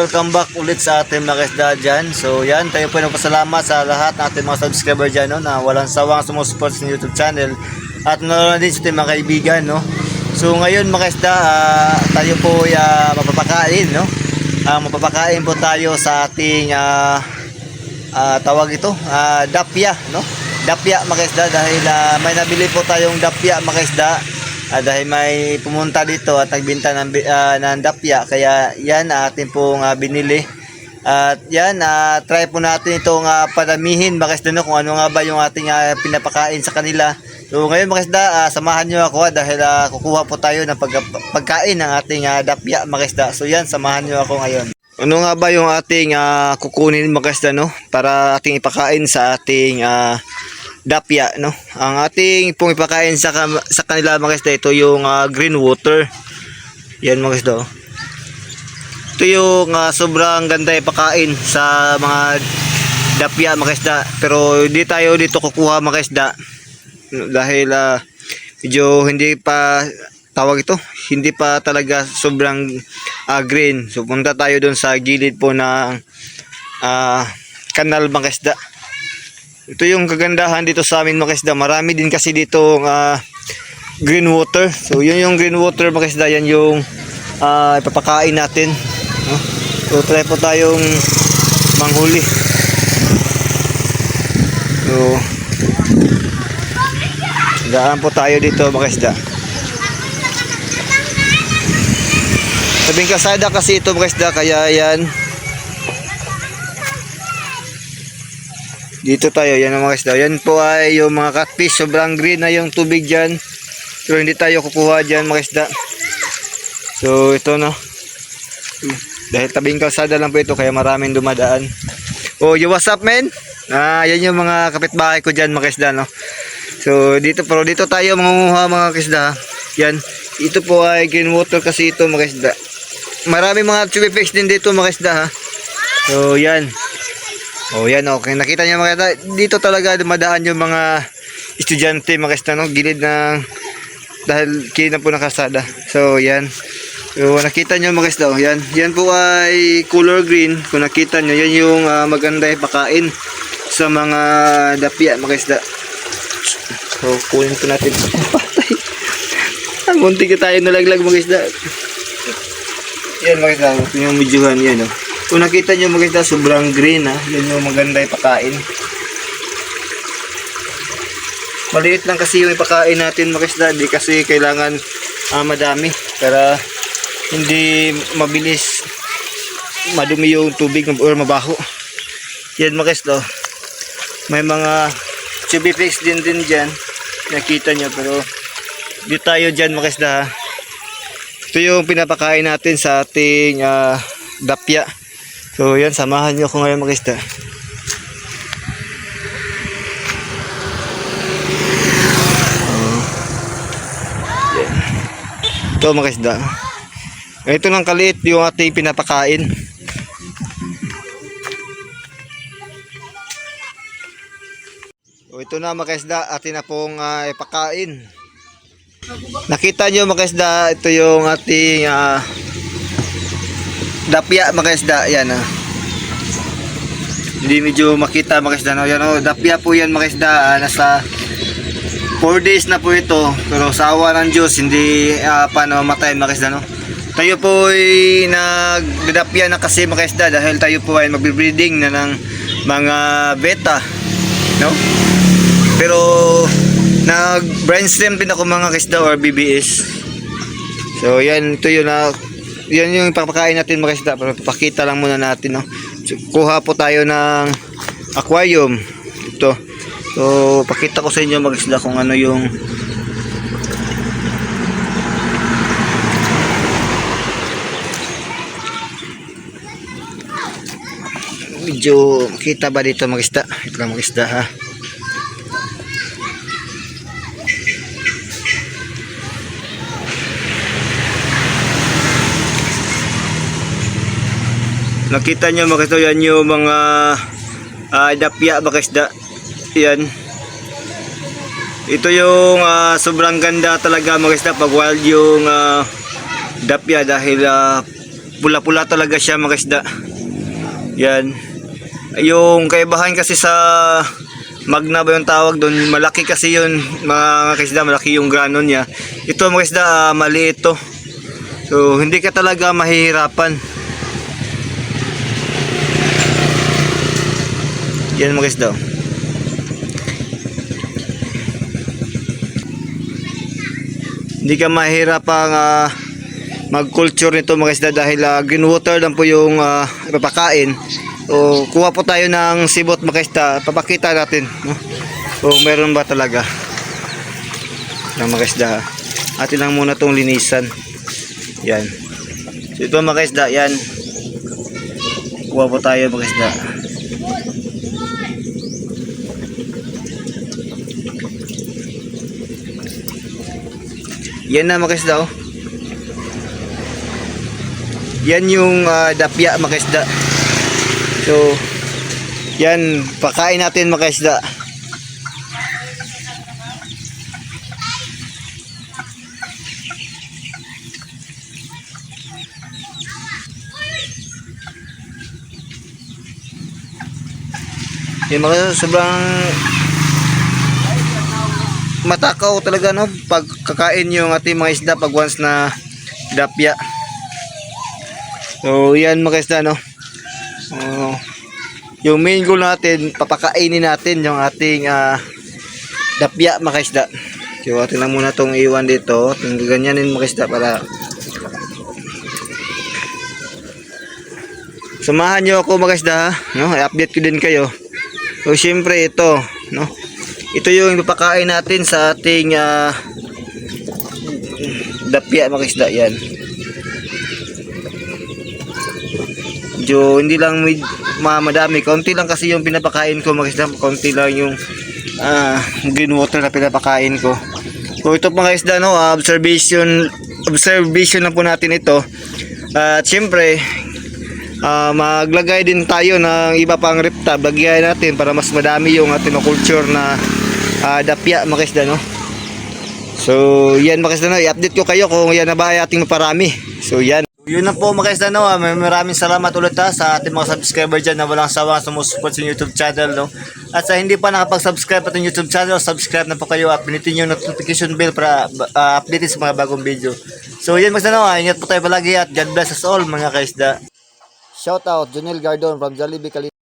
welcome back ulit sa ating mga isda dyan. So yan, tayo po nagpasalamat sa lahat ng ating mga subscriber dyan no, na walang sawang sumusupport sa YouTube channel. At nanonood din sa ating mga kaibigan. No? So ngayon mga isda, ah, tayo po ay ah, mapapakain. No? Ah, mapapakain po tayo sa ating ah, ah, tawag ito, ah, dapya. No? Dapya mga isda dahil ah, may nabili po tayong dapya mga isda. Ah, dahil may pumunta dito at nagbinta ng, ah, ng dapya kaya yan ah, atin pong ah, binili. At yan ah, try po natin itong ah, padamihin mga kasda no, kung ano nga ba yung ating ah, pinapakain sa kanila. So ngayon mga kasda ah, samahan nyo ako ah, dahil ah, kukuha po tayo ng pag- pagkain ng ating ah, dapya mga kasda so yan samahan nyo ako ngayon. Ano nga ba yung ating ah, kukunin mga kasda no? Para ating ipakain sa ating ah, dapya no? Ang ating pong ipakain sa sa kanila mga kasda ito yung ah, green water. Yan mga kasda oh. ito yung ah, sobrang ganda ipakain sa mga dapya mga kasda pero hindi tayo dito kukuha mga kasda dahil ah, medyo hindi pa tawag ito hindi pa talaga sobrang ah, green. So punta tayo doon sa gilid po ng ah, kanal mga kasda ito yung kagandahan dito sa amin mga isda. Marami din kasi dito ah, green water. So yun yung green water mga isda. Yan yung ah, ipapakain natin. No? So try po tayong manghuli. So daan po tayo dito mga isda. Sabing kasada kasi ito mga isda. Kaya yan Dito tayo, yan ang mga isda. Yan po ay yung mga catfish. Sobrang green na yung tubig dyan. Pero hindi tayo kukuha dyan mga isda. So ito no. Dahil tabing kalsada lang po ito kaya maraming dumadaan. Oh, you what's up men? Ah, yan yung mga kapitbahay ko dyan mga isda no. So dito pero dito tayo mangunguha mga isda. Yan. Ito po ay green water kasi ito mga isda. Marami mga chubby fish din dito mga isda ha. So yan. Oh, yan okay. Nakita niyo mga dito talaga dumadaan yung mga estudyante mga no, gilid ng dahil kina po ng kalsada. So, yan. So, nakita niyo mga isda, oh, yan. Yan po ay color green. Kung nakita niyo, yan yung ah, maganda ipakain sa mga dapya mga isda. So, kunin po natin. Patay. Munti ka tayo nalaglag mga isda. Yan mga isda, ito yung medyohan yan oh. Kung nakita nyo mga isda, sobrang green ha. Yan yung maganda ipakain. Maliit lang kasi yung ipakain natin mga isda. Di kasi kailangan ah, madami. Para hindi mabilis madumi yung tubig or mabaho. Yan mga isda. May mga chubby fish din din dyan. Nakita nyo pero di tayo dyan mga isda ha. Ito yung pinapakain natin sa ating ah, dapya. So yan, samahan nyo ako ngayon mga isda. Yan. Ito mga. Ito lang kaliit yung ating pinapakain. So ito na mga atin na pong ah, ipakain. Nakita nyo mga ito yung ating ah, dapya mga isda yan ah. hindi medyo makita mga isda no? yan oh, dapya po yan mga isda ah, nasa 4 days na po ito pero sa awa ng Diyos hindi ah, paano matayin mga isda no? tayo po ay nagdapya na kasi mga isda dahil tayo po ay magbe-breeding na ng mga beta no? pero nag brainstem din ako mga isda or BBS so yan ito yun na yan yung ipapakain natin mga isda pakita lang muna natin no? So, kuha po tayo ng aquarium. Ito. So pakita ko sa inyo mga isda kung ano yung medyo kita ba dito mga isda ito lang mga isda ha Nakita nyo mga kasda, yan yung mga uh, dapya mga kasda. Yan. Ito yung ah, sobrang ganda talaga mga kasda pag wild yung ah, dapya dahil ah, pula-pula talaga siya mga isda. Yan. Yung kaibahan kasi sa magna ba yung tawag doon, malaki kasi yun mga kaisda, malaki yung granon niya. Ito mga kaisda, ah, maliit to. So, hindi ka talaga mahihirapan. Yan mga kaisda. Hindi ka mahihirapang ah, mag-culture nito mga isda dahil uh, green water lang po yung ah, ipapakain. So, kuha po tayo ng sibot mga isda. Papakita natin. No? Kung meron ba talaga ng mga isda. Atin lang muna itong linisan. Yan. So, ito mga isda. Yan. Kuha po tayo mga isda. Yan na mga isda oh. Yan yung ah, dapya mga isda. So, yan, pakain natin mga isda. Yung mga sobrang matakaw talaga no pag kakain yung ating mga isda pag once na dapya. So, yan mga isda, no? Oh, yung main goal natin, papakainin natin yung ating ah, dapya mga isda. So, atin lang muna itong iwan dito. Yung gaganyanin mga isda para Samahan nyo ako mga isda, no? I-update ko din kayo. So, syempre ito, no? Ito yung papakain natin sa ating ah, dapya mga isda, yan. medyo hindi lang med, ma, madami. Kaunti lang kasi yung pinapakain ko mga isda. Kaunti lang yung ah, green water na pinapakain ko. So ito mga isda no ah, observation observation na po natin ito. At syempre ah, maglagay din tayo ng iba pang reptab lagyan natin para mas madami yung ating culture na ah, dapya mga isda no So, yan mga kasdano, i-update ko kayo kung yan na ba ating maparami. So, yan. Yun na po mga kasdano, ah. May maraming salamat ulit ha, sa ating mga subscriber dyan na walang sawang sumusupport sa YouTube channel. No? At sa hindi pa nakapag-subscribe ating YouTube channel, subscribe na po kayo at pinitin yung notification bell para uh, update sa mga bagong video. So, yan mga ah. ingat po tayo palagi at God bless us all mga kaisda. Shout out, Junel Gardon from Jollibee, Cali-